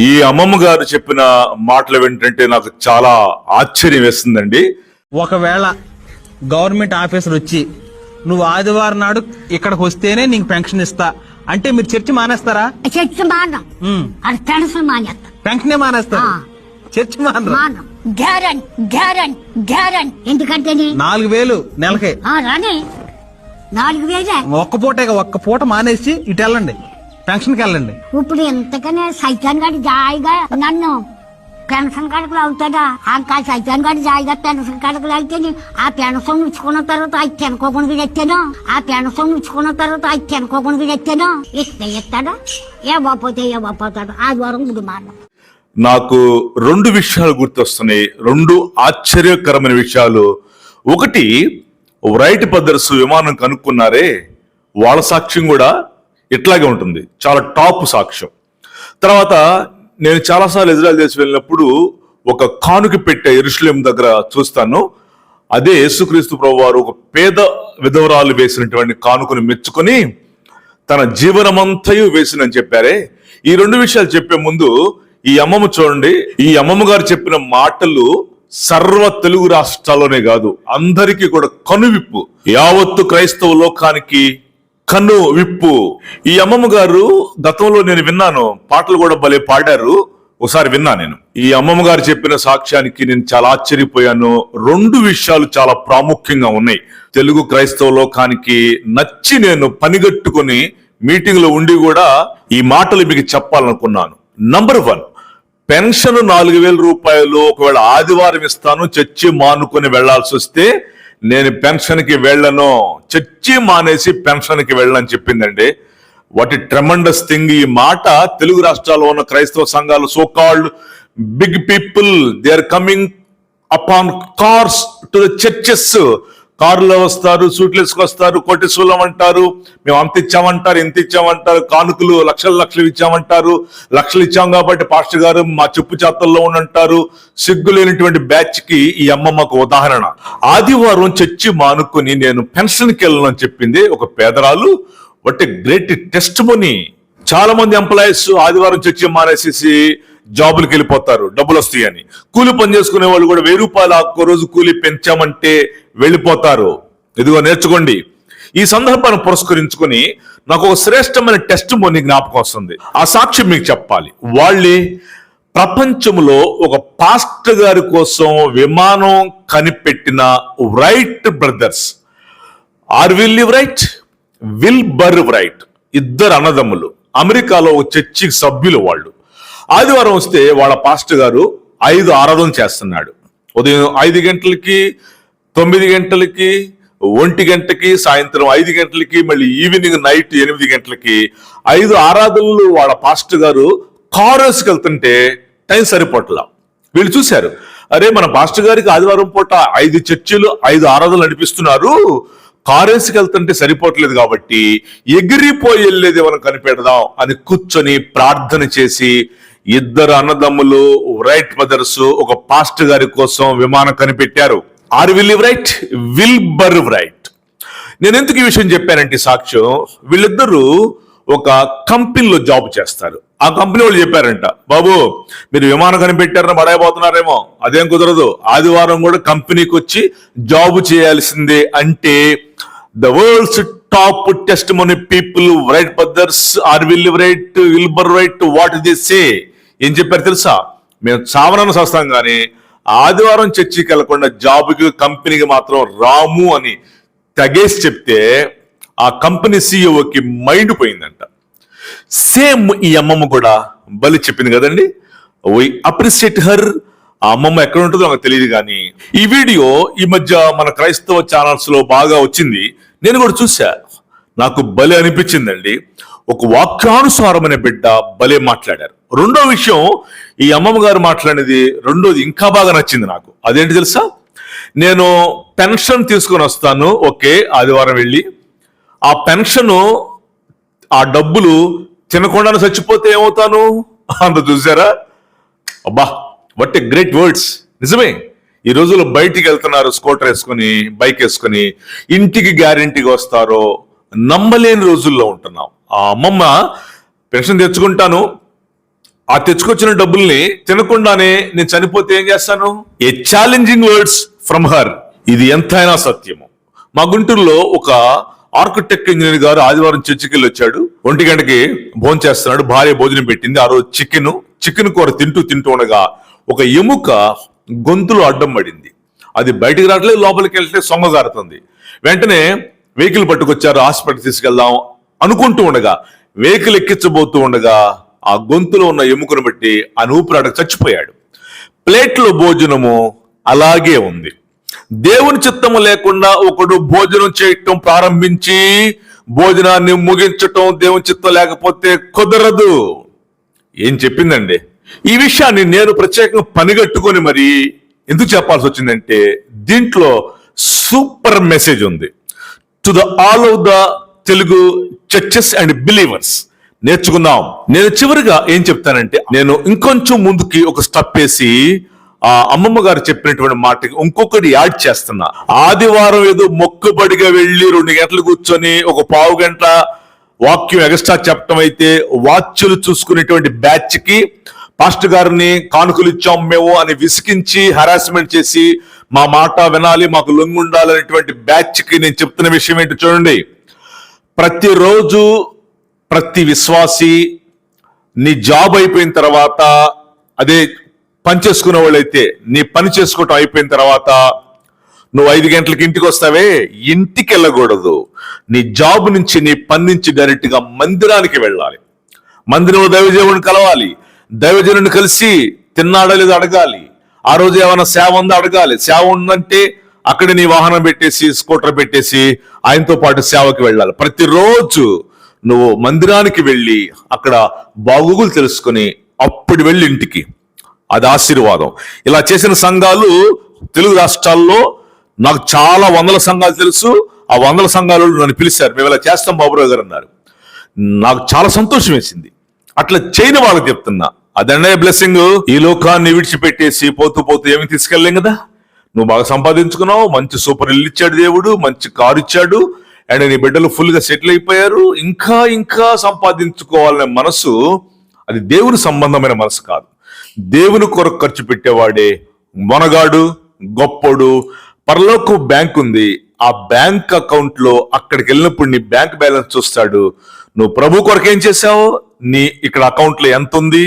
ఈ అమ్మమ్మ గారు చెప్పిన మాటలు ఏంటంటే నాకు చాలా ఆశ్చర్యం వేస్తుందండి. ఒకవేళ గవర్నమెంట్ ఆఫీసర్ వచ్చి నువ్వు ఆదివారం నాడు ఇక్కడికి వస్తేనే నీకు పెన్షన్ ఇస్తా. అంటే మీరు చర్చి మానేస్తారా? చర్చి మానం ఉమ్. అది పెన్షన్ మానేస్తాం. పెన్షనే మానేస్తారు. చర్చి మానరు? మానం. గ్యారెంట్ గ్యారెంట్ గ్యారెంట్. ఎందుకంటే నాలుగు వేలు నెలకే. రాని. నాలుగు వేలే. ఒక్క పూటే ఒక్క పూట మానేసి ఇటు వెళ్ళండి. పెన్షన్కి వెళ్ళండి. ఇప్పుడు ఎంతకనే సైతాన్ గారి జాయిగా నన్ను పెన్షన్ కడకలు అవుతాడా ఆ సైతాన్ గారి జాయిగా పెన్షన్ కడకలు అయితే ఆ పెన్షన్ ఉంచుకున్న తర్వాత అది తినకోకుండా తెచ్చాను ఆ పెన్షన్ ఉంచుకున్న తర్వాత అది తినకోకుండా తెచ్చాను ఇస్తే ఇస్తాడా? ఏ బాపోతే ఏ బాపోతాడు ఆదివారం గుడి మాట నాకు రెండు విషయాలు గుర్తొస్తున్నాయి. రెండు ఆశ్చర్యకరమైన విషయాలు. ఒకటి రైట్ పద్దర్స్ విమానం కనుక్కున్నారే. వాళ్ళ సాక్ష్యం కూడా ఇట్లాగే ఉంటుంది. చాలా టాప్ సాక్ష్యం. తర్వాత నేను చాలాసార్లు ఇజ్రాయల్ దేశం వెళ్ళినప్పుడు ఒక కానుక పెట్టే ఇరుషులేం దగ్గర చూస్తాను. అదే యేసుక్రీస్తు ప్రభు వారు ఒక పేద విధవరాలు వేసినటువంటి కానుకను మెచ్చుకొని తన జీవనమంతయు వేసినని చెప్పారే. ఈ రెండు విషయాలు చెప్పే ముందు ఈ అమ్మమ్మ చూడండి. ఈ అమ్మమ్మ గారు చెప్పిన మాటలు సర్వ తెలుగు రాష్ట్రాల్లోనే కాదు అందరికీ కూడా కనువిప్పు. యావత్తు క్రైస్తవ లోకానికి కన్ను విప్పు. ఈ అమ్మమ్మ గారు గతంలో నేను విన్నాను పాటలు కూడా భలే పాడారు. ఒకసారి విన్నా నేను. ఈ అమ్మమ్మ గారు చెప్పిన సాక్ష్యానికి నేను చాలా ఆశ్చర్యపోయాను. రెండు విషయాలు చాలా ప్రాముఖ్యంగా ఉన్నాయి. తెలుగు క్రైస్తవ లోకానికి నచ్చి నేను పనిగట్టుకొని మీటింగ్లో ఉండి కూడా ఈ మాటలు మీకు చెప్పాలనుకున్నాను. నంబర్ వన్ పెన్షన్ నాలుగు వేల రూపాయలు ఒకవేళ ఆదివారం ఇస్తాను చర్చి మానుకొని వెళ్ళాల్సి వస్తే నేను పెన్షన్కి వెళ్ళను చర్చి మానేసి పెన్షన్కి వెళ్ళని చెప్పిందండి. వాట్ ట్రెమండస్ థింగ్ ఈ మాట. తెలుగు రాష్ట్రాల్లో ఉన్న క్రైస్తవ సంఘాలు so called big people they are coming upon cars to the churches. కారులో వస్తారు సూట్లు వేసుకొస్తారు కోటి అంటారు మేము అంత ఇచ్చామంటారు ఇంత ఇచ్చామంటారు కానుకలు లక్షలు లక్షలు ఇచ్చామంటారు. లక్షలు ఇచ్చాం కాబట్టి పాస్టర్ గారు మా చెప్పు చేతల్లో ఉండంటారు. సిగ్గు లేనటువంటి బ్యాచ్కి ఈ అమ్మమ్మకు ఉదాహరణ. ఆదివారం చర్చి మానుకొని నేను పెన్షన్కి వెళ్ళను అని చెప్పింది ఒక పేదరాలు. వాట్ గ్రేట్ టెస్ట్ మనీ చాలా మంది ఎంప్లాయీస్ ఆదివారం చర్చి మానేసేసి జాబులకు వెళ్ళిపోతారు డబ్బులు వస్తాయని. కూలి పని చేసుకునే వాళ్ళు కూడా వెయ్యి రూపాయలు ఒక్క రోజు కూలి పెంచామంటే వెళ్ళిపోతారు. ఇదిగో నేర్చుకోండి. ఈ సందర్భాన్ని పురస్కరించుకొని నాకు ఒక శ్రేష్టమైన టెస్ట్ మోని జ్ఞాపకం వస్తుంది. ఆ సాక్ష్యం మీకు చెప్పాలి. వాళ్ళే ప్రపంచంలో ఒక పాస్టర్ గారి కోసం విమానం కనిపెట్టిన Wright brothers are will live Wright Wilbur Wright ఇద్దరు అన్నదమ్ములు. అమెరికాలో ఒక చర్చి సభ్యులు వాళ్ళు. ఆదివారం వస్తే వాళ్ళ పాస్టర్ గారు ఐదు ఆరాధన చేస్తున్నాడు. ఉదయం ఐదు గంటలకి తొమ్మిది గంటలకి ఒంటి గంటకి సాయంత్రం ఐదు గంటలకి మళ్ళీ ఈవినింగ్ నైట్ ఎనిమిది గంటలకి ఐదు ఆరాధనలు వాళ్ళ పాస్టర్ గారు కారేసుకు వెళ్తుంటే టైం సరిపోట్లా. వీళ్ళు చూశారు. అరే మన పాస్టర్ గారికి ఆదివారం పూట ఐదు చర్చిలు ఐదు ఆరాధనలు నడిపిస్తున్నారు. కారేసుకి వెళ్తుంటే సరిపోవట్లేదు కాబట్టి ఎగిరిపోయి వెళ్ళేది మనం కనిపెడదాం అని కూర్చొని ప్రార్థన చేసి ఇద్దరు అన్నదమ్ములు రైట్ మదర్స్ ఒక పాస్టర్ గారి కోసం విమానం కనిపెట్టారు. Are will Wright Wilbur Wright నేను ఎందుకు ఈ విషయం చెప్పానంటే సాక్ష్యం వీళ్ళిద్దరూ ఒక కంపెనీలో జాబ్ చేస్తారు. ఆ కంపెనీ వాళ్ళు చెప్పారంట బాబు మీరు విమానం కనిపెట్టారని పడైపోతున్నారేమో అదేం కుదరదు. ఆదివారం కూడా కంపెనీకి వచ్చి జాబ్ చేయాల్సిందే అంటే the world's top test money people Wright brothers Orville Wright Wilbur Wright what they say ఏం చెప్పారు తెలుసా? మేము చావనను సస్తాం కానీ ఆదివారం చర్చికి వెళ్ళకుండా జాబ్కి కంపెనీకి మాత్రం రాము అని తగేసి చెప్తే ఆ కంపెనీ సీఈఓకి మైండ్ పోయిందంట. సేమ్ ఈ అమ్మమ్మ కూడా బలి చెప్పింది కదండి? Why appreciate her. ఆ అమ్మమ్మ ఎక్కడ ఉంటుందో నాకు తెలియదు కానీ ఈ వీడియో ఈ మధ్య మన క్రైస్తవ ఛానల్స్లో బాగా వచ్చింది. నేను కూడా చూసా నాకు బలి అనిపించిందండి. ఒక వాక్యానుసారమైన బిడ్డ భలే మాట్లాడారు. రెండో విషయం ఈ అమ్మమ్మ గారు మాట్లాడేది రెండోది ఇంకా బాగా నచ్చింది నాకు. అదేంటి తెలుసా? నేను పెన్షన్ తీసుకొని వస్తాను ఓకే ఆదివారం వెళ్ళి. ఆ పెన్షన్ ఆ డబ్బులు తినకుండానే చచ్చిపోతే ఏమవుతాను? అంత చూసారా? అబ్బా వట్ ఎ గ్రేట్ వర్డ్స్ నిజమే ఈ రోజుల్లో బయటికి వెళ్తున్నారు స్కూటర్ వేసుకొని బైక్ వేసుకొని ఇంటికి గ్యారెంటీగా వస్తారో నమ్మలేని రోజుల్లో ఉంటున్నాం. ఆ అమ్మమ్మ పెన్షన్ తెచ్చుకుంటాను ఆ తెచ్చుకొచ్చిన డబ్బుల్ని తినకుండానే నేను చనిపోతే ఏం చేస్తాను? A challenging words from her ఇది ఎంతైనా సత్యము. మా గుంటూరులో ఒక ఆర్కిటెక్ట్ ఇంజనీర్ గారు ఆదివారం చర్చికి వెళ్ళి వచ్చాడు. ఒంటి గంటకి భోజనం చేస్తున్నాడు. భార్య భోజనం పెట్టింది. ఆ రోజు చికెన్ చికెన్ కూర తింటూ తింటూ ఉండగా ఒక ఎముక గొంతులో అడ్డం పడింది. అది బయటికి రావట్లేదు లోపలికి వెళ్తే సొంగగారుతుంది వెంటనే వెహికల్ పట్టుకొచ్చారు. హాస్పిటల్ తీసుకెళ్దాం అనుకుంటూ ఉండగా వెహికల్ ఎక్కించబోతూ ఉండగా ఆ గొంతులో ఉన్న ఎముకను బట్టి ఆ చచ్చిపోయాడు. ప్లేట్లో భోజనము అలాగే ఉంది. దేవుని చిత్తము లేకుండా ఒకడు భోజనం చేయటం ప్రారంభించి భోజనాన్ని ముగించటం దేవుని చిత్తం లేకపోతే కుదరదు. ఏం చెప్పిందండి? ఈ విషయాన్ని నేను ప్రత్యేకంగా పనిగట్టుకొని మరి ఎందుకు చెప్పాల్సి వచ్చిందంటే దీంట్లో సూపర్ మెసేజ్ ఉంది. To the all of the Telugu churches and believers. నేర్చుకుందాం. నేను చివరిగా ఏం చెప్తానంటే నేను ఇంకొంచెం ముందుకి ఒక స్టెప్ వేసి ఆ అమ్మమ్మ గారు చెప్పినటువంటి మాటకి ఇంకొకటి యాడ్ చేస్తున్నా. ఆదివారం ఏదో మొక్కుబడిగా వెళ్ళి రెండు గంటలు కూర్చొని ఒక పావు గంట వాక్యం ఎగస్ట్రా చెప్పటం అయితే వాచ్యులు చూసుకునేటువంటి బ్యాచ్కి పాస్టర్ గారిని కానుకలు ఇచ్చాం మేము అని విసికించి హరాస్మెంట్ చేసి మా మాట వినాలి మాకు లొంగి ఉండాలనేటువంటి బ్యాచ్కి నేను చెప్తున్న విషయం ఏంటి చూడండి. ప్రతిరోజు ప్రతి విశ్వాసి నీ జాబ్ అయిపోయిన తర్వాత అదే పని చేసుకునే వాళ్ళైతే నీ పని చేసుకోవటం అయిపోయిన తర్వాత నువ్వు ఐదు గంటలకి ఇంటికి వస్తావే? ఇంటికి వెళ్ళకూడదు. నీ జాబ్ నుంచి నీ పని నుంచి డైరెక్ట్గా మందిరానికి వెళ్ళాలి. మందిరంలో దైవజనుడిని కలవాలి. దైవజనుని కలిసి తిన్నాడా లేదో అడగాలి. ఆ రోజు ఏమైనా సేవ ఉందా అడగాలి. సేవ ఉందంటే అక్కడ నీ వాహనం పెట్టేసి స్కూటర్ పెట్టేసి ఆయనతో పాటు సేవకి వెళ్ళాలి. ప్రతిరోజు నువ్వు మందిరానికి వెళ్ళి అక్కడ బాగోగులు తెలుసుకొని అప్పుడు వెళ్ళి ఇంటికి. అది ఆశీర్వాదం. ఇలా చేసిన సంఘాలు తెలుగు రాష్ట్రాల్లో నాకు చాలా వందల సంఘాలు తెలుసు. ఆ వందల సంఘాలు నన్ను పిలిచారు. మేము ఇలా చేస్తాం బాబురావు గారు అన్నారు. నాకు చాలా సంతోషం వేసింది. అట్లా చేయని వాళ్ళకి చెప్తున్నా. అదనే బ్లెస్సింగ్ ఈ లోకాన్ని విడిచిపెట్టేసి పోతూ పోతూ ఏమి తీసుకెళ్ళలేం కదా? నువ్వు బాగా సంపాదించుకున్నావు. మంచి సూపర్ ఇల్లు ఇచ్చాడు దేవుడు. మంచి కారు ఇచ్చాడు. అండ్ నీ బిడ్డలు ఫుల్గా సెటిల్ అయిపోయారు. ఇంకా ఇంకా సంపాదించుకోవాలనే మనసు అది దేవుని సంబంధమైన మనసు కాదు. దేవుని కొరకు ఖర్చు పెట్టేవాడే మొనగాడు గొప్పడు పరలోకు బ్యాంక్ ఉంది. ఆ బ్యాంక్ అకౌంట్లో అక్కడికి వెళ్ళినప్పుడు నీ బ్యాంక్ బ్యాలెన్స్ చూస్తాడు. నువ్వు ప్రభు కొరకు ఏం చేసావు నీ ఇక్కడ అకౌంట్లో ఎంత ఉంది?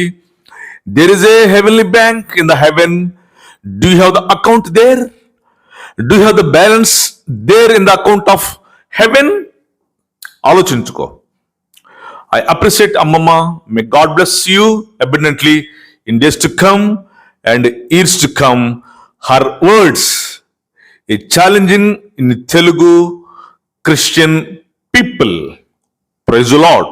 There is a heavenly bank in the heaven do have the account there do have the balance there in the account of heaven. ఆలోచించుకో. ఐ అప్రిషియేట్ అమ్మమ్మ. May God bless you abundantly in days to come and years to come her words ఈ challenging in Telugu Christian people praise Lord